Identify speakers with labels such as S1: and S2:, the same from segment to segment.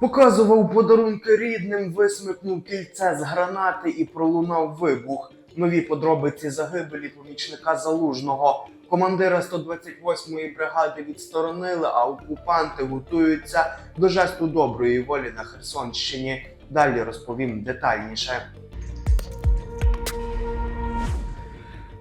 S1: Показував подарунки рідним, висмикнув кільце з гранати і пролунав вибух. Нові подробиці загибелі помічника залужного. Командира 128-ї бригади відсторонили, а окупанти готуються до жесту доброї волі на Херсонщині. Далі розповім детальніше.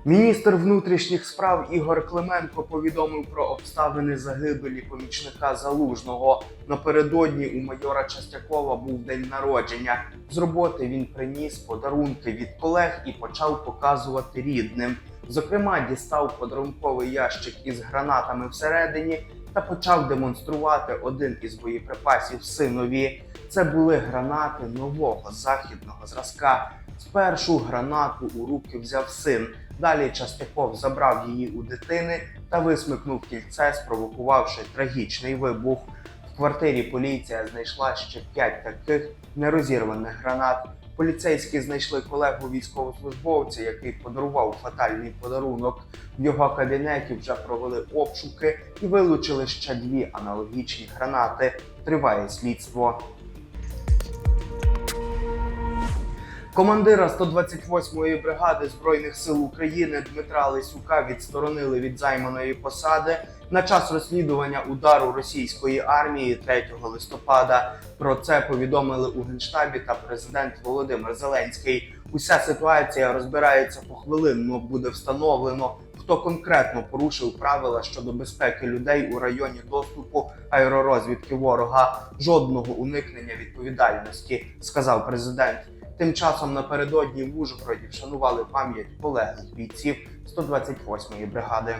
S1: Міністр внутрішніх справ Ігор Клименко повідомив про обставини загибелі помічника залужного. Напередодні у майора Частякова був день народження. З роботи він приніс подарунки від колег і почав показувати рідним. Зокрема, дістав подарунковий ящик із гранатами всередині та почав демонструвати один із боєприпасів синові. Це були гранати нового західного зразка. Спершу гранату у руки взяв син. Далі Частяков забрав її у дитини та висмикнув кільце, спровокувавши трагічний вибух. В квартирі поліція знайшла ще п'ять таких нерозірваних гранат. Поліцейські знайшли колегу військовослужбовця, який подарував фатальний подарунок. В його кабінеті вже провели обшуки і вилучили ще дві аналогічні гранати. Триває слідство. Командира 128-ї бригади Збройних сил України Дмитра Лисюка відсторонили від займаної посади на час розслідування удару російської армії 3 листопада. Про це повідомили у генштабі та президент Володимир Зеленський. Уся ситуація розбирається похвилинно. Буде встановлено, хто конкретно порушив правила щодо безпеки людей у районі доступу аеророзвідки ворога. Жодного уникнення відповідальності, сказав президент. Тим часом напередодні в Ужгороді вшанували пам'ять полеглих бійців 128-ї бригади.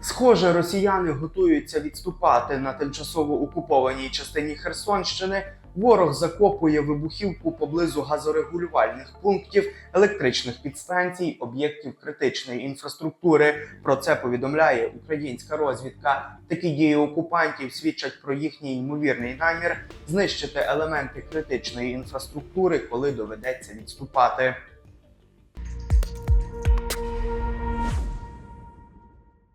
S1: Схоже, росіяни готуються відступати на тимчасово окупованій частині Херсонщини. Ворог закопує вибухівку поблизу газорегулювальних пунктів, електричних підстанцій, об'єктів критичної інфраструктури. Про це повідомляє українська розвідка. Такі дії окупантів свідчать про їхній ймовірний намір знищити елементи критичної інфраструктури, коли доведеться відступати.